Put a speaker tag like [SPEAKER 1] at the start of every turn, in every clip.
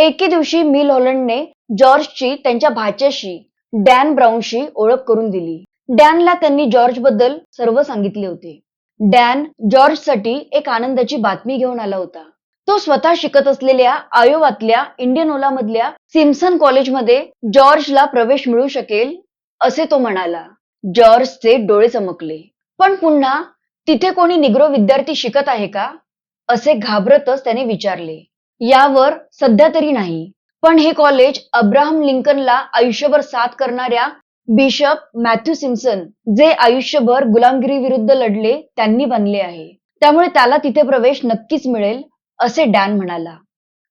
[SPEAKER 1] एके दिवशी मिल हॉलंडने जॉर्जची त्यांच्या भाच्याशी डॅन ब्राऊनशी ओळख करून दिली. डॅनला त्यांनी जॉर्जबद्दल सर्व सांगितले होते. डॅन जॉर्जसाठी एक आनंदाची बातमी घेऊन आला होता. तो स्वतः शिकत असलेल्या आयोवातल्या इंडियनोला मधल्या सिम्सन कॉलेजमध्ये जॉर्जला प्रवेश मिळू शकेल असे तो म्हणाला. जॉर्जचे डोळे चमकले. पण पुन्हा तिथे कोणी निग्रो विद्यार्थी शिकत आहे का? असे घाबरतच त्याने विचारले. यावर सध्या तरी नाही. पण हे कॉलेज अब्राहम लिंकनला आयुष्यभर साथ करणाऱ्या बिशप मॅथ्यू सिम्सन जे आयुष्यभर गुलामगिरी विरुद्ध लढले त्यांनी बनले आहे. त्यामुळे त्याला तिथे प्रवेश नक्कीच मिळेल असे डॅन म्हणाला.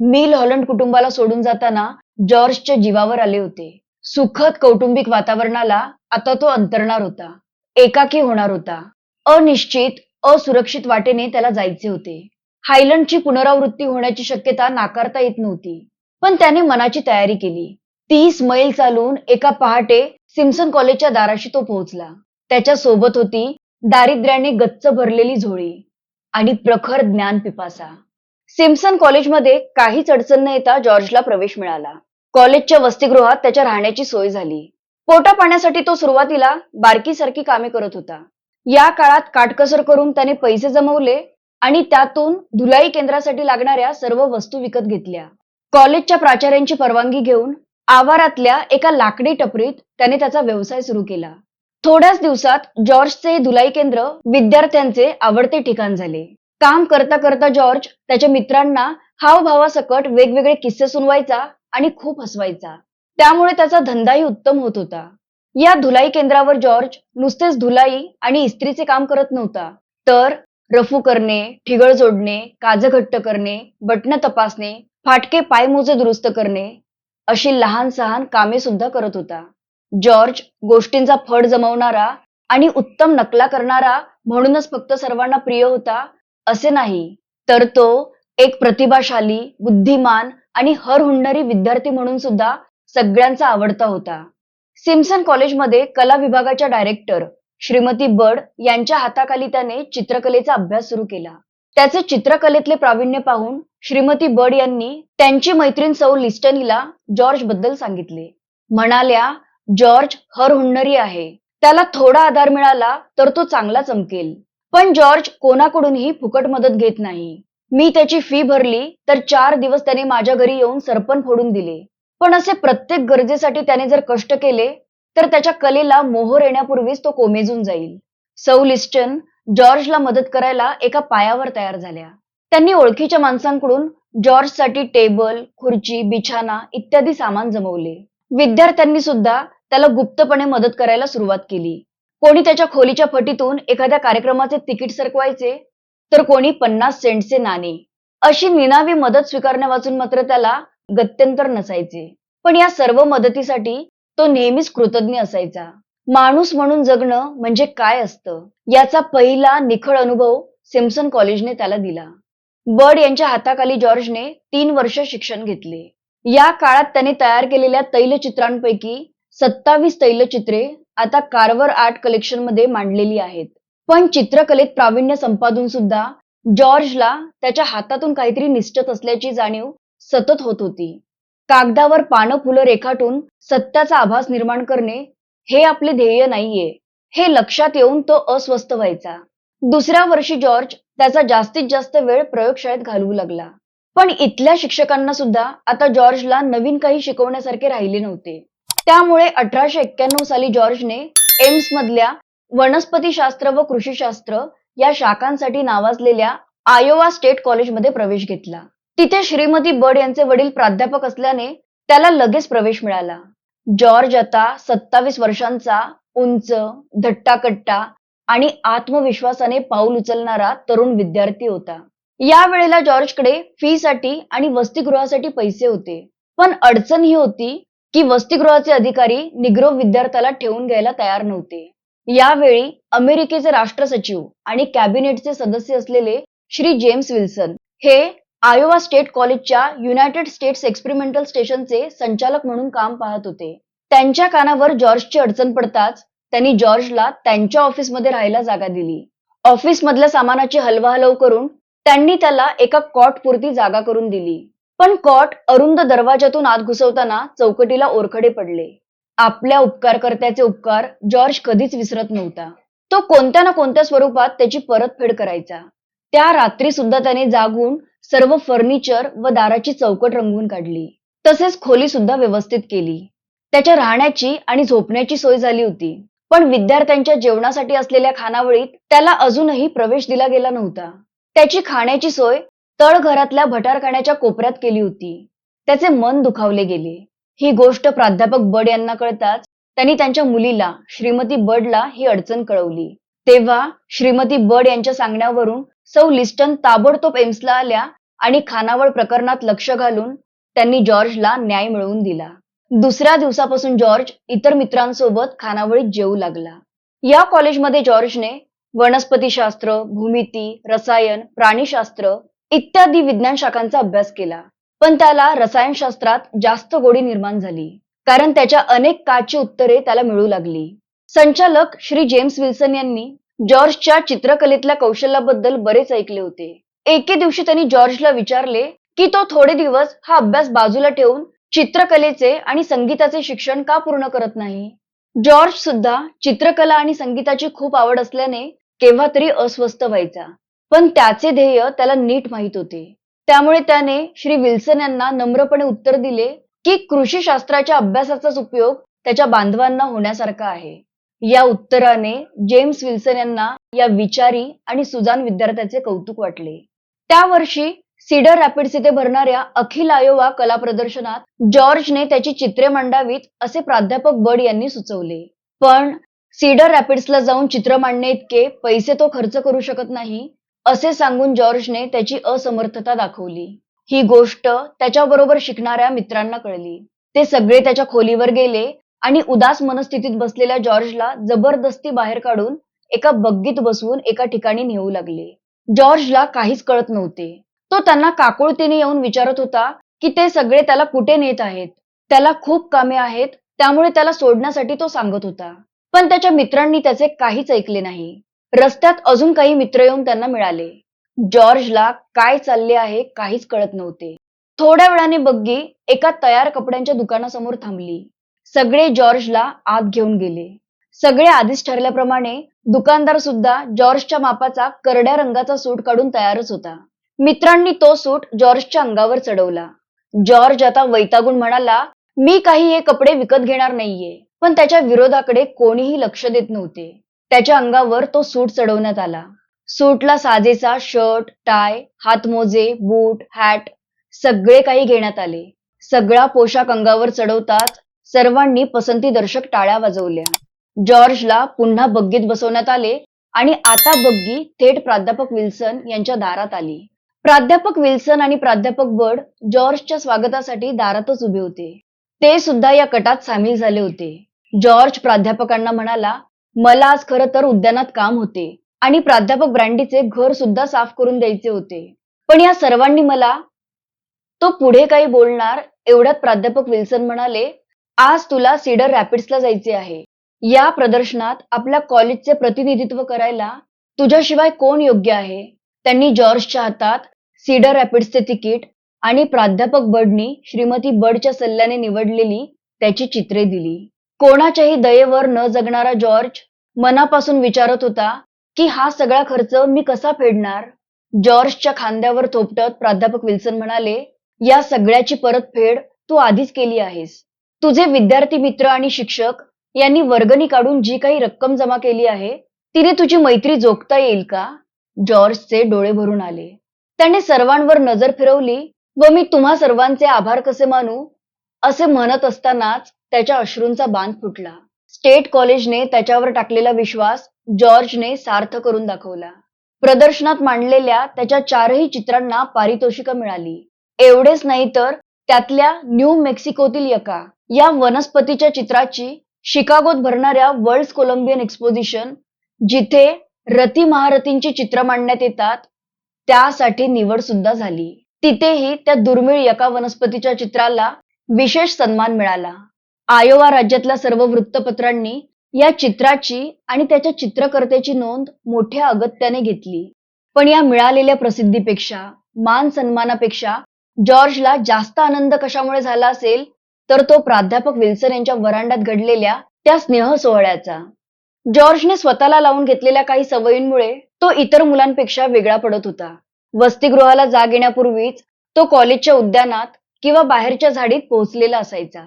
[SPEAKER 1] मिल हॉलंड कुटुंबाला सोडून जाताना जॉर्जच्या जीवावर आले होते. सुखद कौटुंबिक वातावरणाला आता तो अंतरणार होता. एकाकी होणार होता. अनिश्चित असुरक्षित वाटेने त्याला जायचे होते. हायलंडची पुनरावृत्ती होण्याची शक्यता नाकारता येत नव्हती. पण त्याने मनाची तयारी केली. तीस मैल चालून एका पहाटे सिम्सन कॉलेजच्या दाराशी तो पोहोचला. त्याच्या सोबत होती दारिद्र्याने गच्च भरलेली झोळी आणि प्रखर ज्ञान पिपासा. सिम्सन कॉलेजमध्ये काहीच अडचण न येता जॉर्जला प्रवेश मिळाला. कॉलेजच्या वसतिगृहात त्याच्या राहण्याची सोय झाली. पोटा पाण्यासाठी तो सुरुवातीला बारकीसारखी कामे करत होता. या काळात काटकसर करून त्याने पैसे जमवले आणि त्यातून धुलाई केंद्रासाठी लागणाऱ्या सर्व वस्तू विकत घेतल्या. कॉलेजच्या प्राचार्यांची परवानगी घेऊन आवारातल्या एका लाकडी टपरीत त्याने त्याचा व्यवसाय सुरू केला. थोड्याच दिवसात जॉर्जचे धुलाई केंद्र विद्यार्थ्यांचे आवडते ठिकाण झाले. काम करता करता जॉर्ज त्याच्या मित्रांना हावभावासकट वेगवेगळे किस्से सुनवायचा आणि खूप हसवायचा. त्यामुळे त्याचा धंदाही उत्तम होत होता. या धुलाई केंद्रावर जॉर्ज नुसतेच धुलाई आणि इस्त्रीचे काम करत नव्हता. तर रफू करणे ठिगळ जोडणे काज घट्ट करणे बटणं तपासणे फाटके पायमोजे दुरुस्त करणे अशी लहान सहान कामे सुद्धा करत होता. जॉर्ज गोष्टींचा फड जमवणारा आणि उत्तम नकला करणारा म्हणूनच फक्त सर्वांना प्रिय होता असे नाही तर तो एक प्रतिभाशाली बुद्धिमान आणि हर हुंडणारी विद्यार्थी म्हणून सुद्धा सगळ्यांचा आवडता होता. सिम्सन कॉलेजमध्ये कला विभागाच्या डायरेक्टर श्रीमती बड यांच्या हाताखाली त्याने चित्रकलेचा अभ्यास सुरू केला. त्याचे चित्रकलेतले प्रावीण्य पाहून श्रीमती बड यांनी त्यांची मैत्रीण सौ लिस्टनीला जॉर्जबद्दल सांगितले. म्हणाल्या जॉर्ज हर हुंडरी आहे. त्याला थोडा आधार मिळाला तर तो चांगला चमकेल. पण जॉर्ज कोणाकडूनही फुकट मदत घेत नाही. मी त्याची फी भरली तर चार दिवस त्याने माझ्या घरी येऊन सरपण फोडून दिले. पण असे प्रत्येक गरजेसाठी त्याने जर कष्ट केले तर त्याच्या कलेला मोहर येण्यापूर्वीच तो कोमेजून जाईल. सौ लिस्टन जॉर्जला मदत करायला एका पायावर तयार झाल्या. त्यांनी ओळखीच्या माणसांकडून जॉर्जसाठी टेबल खुर्ची बिछाना इत्यादी सामान जमवले. विद्यार्थ्यांनी सुद्धा त्याला गुप्तपणे मदत करायला सुरुवात केली. कोणी त्याच्या खोलीच्या फटीतून एखाद्या कार्यक्रमाचे तिकीट सरकवायचे तर कोणी पन्नास सेंटचे नाणे. अशी निनावी मदत स्वीकारण्या वाचून मात्र त्याला गत्यंतर नसायचे. पण या सर्व मदतीसाठी तो नेहमीच कृतज्ञ असायचा. माणूस म्हणून जगणं म्हणजे काय असतं? याचा पहिला निखळ अनुभव सिम्सन कॉलेजने त्याला दिला. बर्ड यांच्या हाताखाली जॉर्जने तीन वर्ष शिक्षण घेतले. या काळात त्याने तयार केलेल्या तैलचित्रांपैकी सत्तावीस तैलचित्रे आता कार्वर आर्ट कलेक्शनमध्ये मांडलेली आहेत. पण चित्रकलेत प्रावीण्य संपादून सुद्धा जॉर्जला त्याच्या हातातून काहीतरी निष्ठत असल्याची जाणीव सतत होत होती. कागदावर पानं फुलं रेखाटून सत्याचा आभास निर्माण करणे हे आपले ध्येय नाहीये. हे लक्षात येऊन तो अस्वस्थ व्हायचा. दुसऱ्या वर्षी जॉर्ज त्याचा जास्तीत जास्त वेळ प्रयोगशाळेत घालवू लागला. पण इथल्या शिक्षकांना सुद्धा आता जॉर्जला नवीन काही शिकवण्यासारखे राहिले नव्हते. त्यामुळे अठराशे एक्क्याण्णव साली जॉर्जने एम्स मधल्या वनस्पतीशास्त्र व कृषीशास्त्र या शाखांसाठी नावाजलेल्या आयोवा स्टेट कॉलेजमध्ये प्रवेश घेतला. तिथे श्रीमती बड यांचे वडील प्राध्यापक असल्याने त्याला लगेच प्रवेश मिळाला. जॉर्ज आता सत्तावीस वर्षांचा उंच धट्टाकट्टा आणि आत्मविश्वासाने पाऊल उचलणारा तरुण विद्यार्थी होता. या वेळेला जॉर्जकडे फीसाठी आणि वसतिगृहासाठी पैसे होते. पण अडचण ही होती की वसतिगृहाचे अधिकारी निग्रो विद्यार्थ्याला ठेवून घ्यायला तयार नव्हते. यावेळी अमेरिकेचे राष्ट्र सचिव आणि कॅबिनेटचे सदस्य असलेले श्री जेम्स विल्सन हे आयोवा स्टेट कॉलेजच्या युनायटेड स्टेट्स एक्सपेरिमेंटल स्टेशनचे संचालक म्हणून काम पाहत होते. त्यांच्या कानावर जॉर्जची अडचण पडताच त्यांनी जॉर्जला त्यांच्या ऑफिसमध्ये राहायला जागा दिली. ऑफिस मधल्या सामानाची हलवाहलव करून त्यांनी त्याला एका कॉट पुरती जागा करून दिली. पण कॉट अरुंद दरवाजातून आत घुसवताना चौकटीला ओरखडे पडले. आपल्या उपकारकर्त्याचे उपकार जॉर्ज कधीच विसरत नव्हता. तो कोणत्या ना कोणत्या स्वरूपात त्याची परतफेड करायचा. त्या रात्री सुद्धा त्याने जागून सर्व फर्निचर व दाराची चौकट रंगवून काढली. तसेच खोली सुद्धा व्यवस्थित केली. त्याच्या राहण्याची आणि झोपण्याची सोय झाली होती. पण विद्यार्थ्यांच्या जेवणासाठी असलेल्या खानावळीत त्याला अजूनही प्रवेश दिला गेला नव्हता. त्याची खाण्याची सोय तळघरातल्या भटारखाण्याच्या कोपऱ्यात केली होती. त्याचे मन दुखावले गेले. ही गोष्ट प्राध्यापक बड यांना कळताच त्यांनी त्यांच्या मुलीला श्रीमती बडला ही अडचण कळवली. तेव्हा श्रीमती बड यांच्या सांगण्यावरून सौ लिस्टन ताबडतोब एम्सला आल्या आणि खानावळ प्रकरणात लक्ष घालून त्यांनी जॉर्जला न्याय मिळवून दिला. दुसऱ्या दिवसापासून जॉर्ज इतर मित्रांसोबत खानावळीत जेवू लागला. या कॉलेजमध्ये जॉर्जने वनस्पतीशास्त्र भूमिती रसायन प्राणीशास्त्र इत्यादी विज्ञान शाखांचा अभ्यास केला. पण त्याला रसायनशास्त्रात जास्त गोडी निर्माण झाली कारण त्याच्या अनेक काची उत्तरे त्याला मिळू लागली. संचालक श्री जेम्स विल्सन यांनी जॉर्जच्या चित्रकलेतल्या कौशल्याबद्दल बरेच ऐकले होते. एके दिवशी त्यांनी जॉर्जला विचारले की तो थोडे दिवस हा अभ्यास बाजूला ठेवून चित्रकलेचे आणि संगीताचे शिक्षण का पूर्ण करत नाही? जॉर्ज सुद्धा चित्रकला आणि संगीताची खूप आवड असल्याने केव्हा तरी अस्वस्थ व्हायचा. पण त्याचे ध्येय त्याला नीट माहीत होते. त्यामुळे त्याने श्री विल्सन यांना नम्रपणे उत्तर दिले की कृषी शास्त्राच्या अभ्यासाचाच उपयोग त्याच्या बांधवांना होण्यासारखा आहे. या उत्तराने जेम्स विल्सन यांना या विचारी आणि सुजान विद्यार्थ्याचे कौतुक वाटले. त्या वर्षी सीडर रॅपिड्स येथे भरणाऱ्या अखिल आयोवा कला प्रदर्शनात जॉर्जने त्याची चित्रे मांडावीत असे प्राध्यापक बड यांनी सुचवले. पण सीडर रॅपिड्सला जाऊन चित्र मांडणे इतके पैसे तो खर्च करू शकत नाही असे सांगून जॉर्जने त्याची असमर्थता दाखवली. ही गोष्ट त्याच्याबरोबर शिकणाऱ्या मित्रांना कळली. ते सगळे त्याच्या खोलीवर गेले आणि उदास मनस्थितीत बसलेल्या जॉर्जला जबरदस्ती बाहेर काढून एका बग्गीत बसवून एका ठिकाणी नेऊ लागले. जॉर्जला काहीच कळत नव्हते. तो त्यांना काकुळतीने येऊन विचारत होता की ते सगळे त्याला कुठे नेत आहेत? त्याला खूप कामे आहेत त्यामुळे त्याला सोडण्यासाठी तो सांगत होता. पण त्याच्या मित्रांनी त्याचे काहीच ऐकले नाही. रस्त्यात अजून काही मित्र येऊन त्यांना मिळाले. जॉर्जला काय चालले आहे काहीच कळत नव्हते. थोड्या वेळाने बग्गी एका तयार कपड्यांच्या दुकानासमोर थांबली. सगळे जॉर्जला आत घेऊन गेले. सगळे आधीच ठरल्याप्रमाणे दुकानदार सुद्धा जॉर्जच्या मापाचा करड्या रंगाचा सूट काढून तयारच होता. मित्रांनी तो सूट जॉर्जच्या अंगावर चढवला. जॉर्ज आता वैतागून म्हणाला मी काही हे कपडे विकत घेणार नाहीये पण त्याच्या विरोधाकडे कोणीही लक्ष देत नव्हते. त्याच्या अंगावर तो सूट चढवण्यात आला. सूटला साजेचा शर्ट टाय हातमोजे बूट हॅट सगळे काही घेण्यात आले. सगळा पोशाख अंगावर चढवताच सर्वांनी पसंतीदर्शक टाळ्या वाजवल्या. जॉर्जला पुन्हा बग्गीत बसवण्यात आले आणि आता बग्गी थेट प्राध्यापक विल्सन यांच्या दारात आली. प्राध्यापक विल्सन आणि प्राध्यापक बर्ड जॉर्जच्या स्वागतासाठी दारातच उभे होते. ते सुद्धा या कटात सामील झाले होते. जॉर्ज प्राध्यापकांना म्हणाला मला आज खरं तर उद्यानात काम होते आणि प्राध्यापक ब्रँडीचे घर सुद्धा साफ करून द्यायचे होते. पण या सर्वांनी मला तो पुढे काही बोलणार एवढ्यात प्राध्यापक विल्सन म्हणाले आज तुला सीडर रॅपिड्सला जायचे आहे. या प्रदर्शनात आपल्या कॉलेजचे प्रतिनिधित्व करायला तुझ्याशिवाय कोण योग्य आहे? त्यांनी जॉर्जच्या हातात सीडर रॅपिड्सचे तिकीट आणि प्राध्यापक बडनी श्रीमती बडच्या सल्ल्याने निवडलेली त्याची चित्रे दिली. कोणाच्याही दयेवर न जगणारा जॉर्ज मनापासून विचारत होता की हा सगळा खर्च मी कसा फेडणार? जॉर्जच्या खांद्यावर थोपटत प्राध्यापक विल्सन म्हणाले या सगळ्याची परतफेड तू आधीच केली आहेस. तुझे विद्यार्थी मित्र आणि शिक्षक यांनी वर्गणी काढून जी काही रक्कम जमा केली आहे तिने तुझी मैत्री जोखता येईल का? जॉर्जचे डोळे भरून आले. त्याने सर्वांवर नजर फिरवली व मी तुम्हा सर्वांचे आभार कसे मानू? असे म्हणत असतानाच त्याच्या अश्रूंचा बांध फुटला. स्टेट कॉलेजने त्याच्यावर टाकलेला विश्वास जॉर्जने सार्थ करून दाखवला. प्रदर्शनात मांडलेल्या त्याच्या चारही चित्रांना पारितोषिकं मिळाली. एवढेच नाही तर त्यातल्या न्यू मेक्सिकोतील यका. या वनस्पतीच्या चित्राची शिकागोत भरणाऱ्या वर्ल्ड कोलंबियन एक्सपोजिशन जिथे रती महारथींची चित्र मांडण्यात येतात त्यासाठी निवड सुद्धा झाली. तिथेही त्या दुर्मिळ एका वनस्पतीच्या चित्राला विशेष सन्मान मिळाला. आयोवा राज्यातल्या सर्व वृत्तपत्रांनी या चित्राची आणि त्याच्या चित्रकर्त्याची नोंद मोठ्या अगत्याने घेतली. पण या मिळालेल्या प्रसिद्धीपेक्षा मान सन्मानापेक्षा जॉर्जला जास्त आनंद कशामुळे झाला असेल तर तो प्राध्यापक विल्सन यांच्या वरांड्यात घडलेल्या त्या स्नेह सोहळ्याचा. जॉर्जने स्वतःला लावून घेतलेल्या काही सवयींमुळे तो इतर मुलांपेक्षा वेगळा पडत होता. वसतिगृहाला जाग येण्यापूर्वीच तो कॉलेजच्या उद्यानात किंवा बाहेरच्या झाडीत पोहोचलेला असायचा.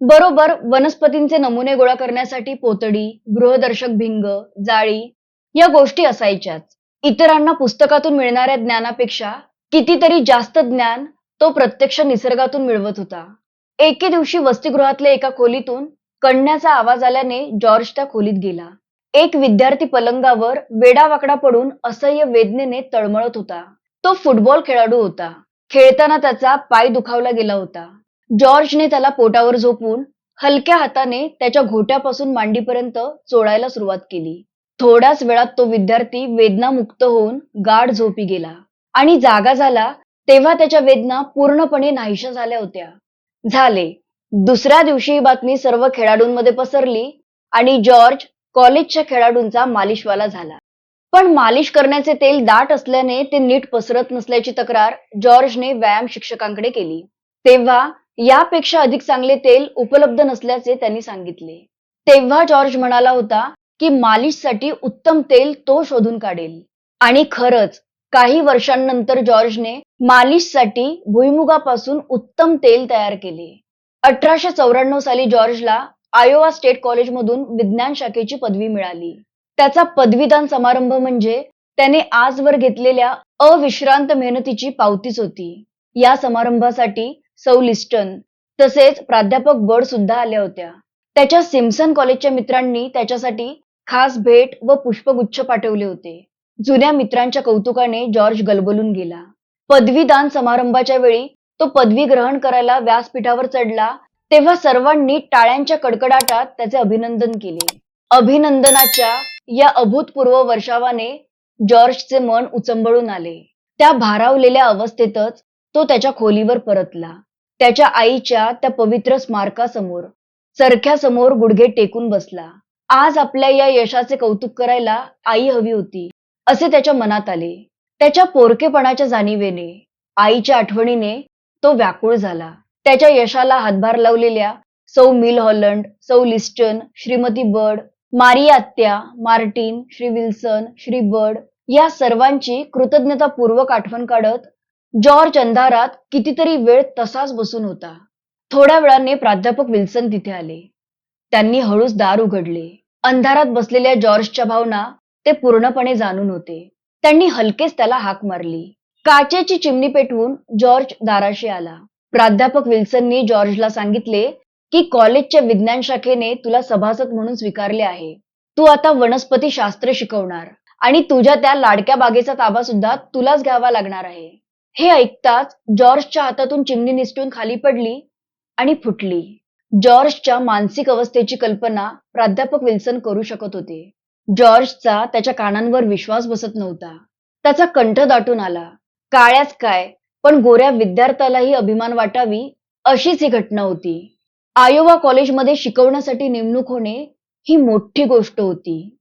[SPEAKER 1] बरोबर वनस्पतींचे नमुने गोळा करण्यासाठी पोतडी गृहदर्शक भिंग जाळी या गोष्टी असायच्याच. इतरांना पुस्तकातून मिळणाऱ्या ज्ञानापेक्षा कितीतरी जास्त ज्ञान तो प्रत्यक्ष निसर्गातून मिळवत होता. एके दिवशी वसतिगृहातल्या एका खोलीतून कणण्याचा आवाज आल्याने जॉर्ज त्या खोलीत गेला. एक विद्यार्थी पलंगावर वेडावाकडा पडून असह्य वेदनेने तळमळत होता. तो फुटबॉल खेळाडू होता. खेळताना त्याचा पाय दुखावला गेला होता. जॉर्जने त्याला पोटावर झोपून हलक्या हाताने त्याच्या घोट्यापासून मांडीपर्यंत चोळायला सुरुवात केली. थोड्याच वेळात तो विद्यार्थी वेदनामुक्त होऊन गाढ झोपी गेला आणि जागा झाला तेव्हा त्याच्या वेदना पूर्णपणे नाहीशा झाल्या होत्या. झाले. दुसऱ्या दिवशी ही बातमी सर्व खेळाडूंमध्ये पसरली आणि जॉर्ज कॉलेजच्या खेळाडूंचा मालिशवाला झाला. पण मालिश करण्याचे तेल दाट असल्याने ते नीट पसरत नसल्याची तक्रार जॉर्जने व्यायाम शिक्षकांकडे केली. तेव्हा यापेक्षा अधिक चांगले तेल उपलब्ध नसल्याचे त्यांनी सांगितले. तेव्हा जॉर्ज म्हणाला होता की मालिशसाठी उत्तम तेल तो शोधून काढेल. आणि खरंच काही वर्षांनंतर जॉर्जने मालिशसाठी भुईमुगापासून उत्तम तेल तयार केले. अठराशे चौऱ्याण्णव साली जॉर्जला आयोवा स्टेट कॉलेजमधून विज्ञान शाखेची पदवी मिळाली. त्याचा पदवीदान समारंभ म्हणजे त्याने आजवर घेतलेल्या अविश्रांत मेहनतीची पावतीच होती. या समारंभासाठी सौ लिस्टन तसेच प्राध्यापक बर्ड सुद्धा आल्या होत्या. त्याच्या सिम्सन कॉलेजच्या मित्रांनी त्याच्यासाठी खास भेट व पुष्पगुच्छ पाठवले होते. जुन्या मित्रांच्या कौतुकाने जॉर्ज गलबलून गेला. पदवीदान समारंभाच्या वेळी तो पदवी ग्रहण करायला व्यासपीठावर चढला तेव्हा सर्वांनी टाळ्यांच्या कडकडाटात त्याचे अभिनंदन केले. अभिनंदनाच्या या अभूतपूर्व वर्षावाने जॉर्जचे मन उचंबळून आले. त्या भारावलेल्या अवस्थेतच तो त्याच्या खोलीवर परतला. त्याच्या आईच्या त्या पवित्र स्मारकासमोर चरख्यासमोर गुडघे टेकून बसला. आज आपल्या या यशाचे कौतुक करायला आई हवी होती. असे त्याच्या मनात आले. त्याच्या पोरकेपणाच्या जाणीवेने आईच्या आठवणीने तो व्याकुळ झाला. त्याच्या यशाला हातभार लावलेल्या सौ मिल हॉलंड सौ लिस्टन श्रीमती बर्ड मारी आत्या Martin Shri Wilson Shri Bird या सर्वांची कृतज्ञतापूर्वक आठवण काढत जॉर्ज अंधारात कितीतरी वेळ तसाच बसून होता. थोड्या वेळाने प्राध्यापक विल्सन तिथे आले. त्यांनी हळूच दार उघडले. अंधारात बसलेल्या जॉर्जच्या भावना ते पूर्णपणे जाणून होते. त्यांनी हलकेच त्याला हाक मारली. काचेची चिमणी पेटवून जॉर्ज दाराशी आला. प्राध्यापक विल्सननी जॉर्जला सांगितले की कॉलेजच्या विज्ञान शाखेने तुला सभासद म्हणून स्वीकारले आहे. तू आता वनस्पती शास्त्र शिकवणार आणि तुझ्या त्या लाडक्या बागेचा ताबा सुद्धा तुलाच घ्यावा लागणार आहे. हे ऐकताच जॉर्जच्या हातातून चिमणी निसटून खाली पडली आणि फुटली. जॉर्जच्या मानसिक अवस्थेची कल्पना प्राध्यापक विल्सन करू शकत होते. जॉर्जचा त्याच्या कानांवर विश्वास बसत नव्हता. त्याचा कंठ दाटून आला. काळ्याच काय पण गोऱ्या विद्यार्थ्यालाही अभिमान वाटावी अशीच ही घटना होती. आयोवा कॉलेजमध्ये शिकवण्यासाठी नेमणूक होणे ही मोठी गोष्ट होती.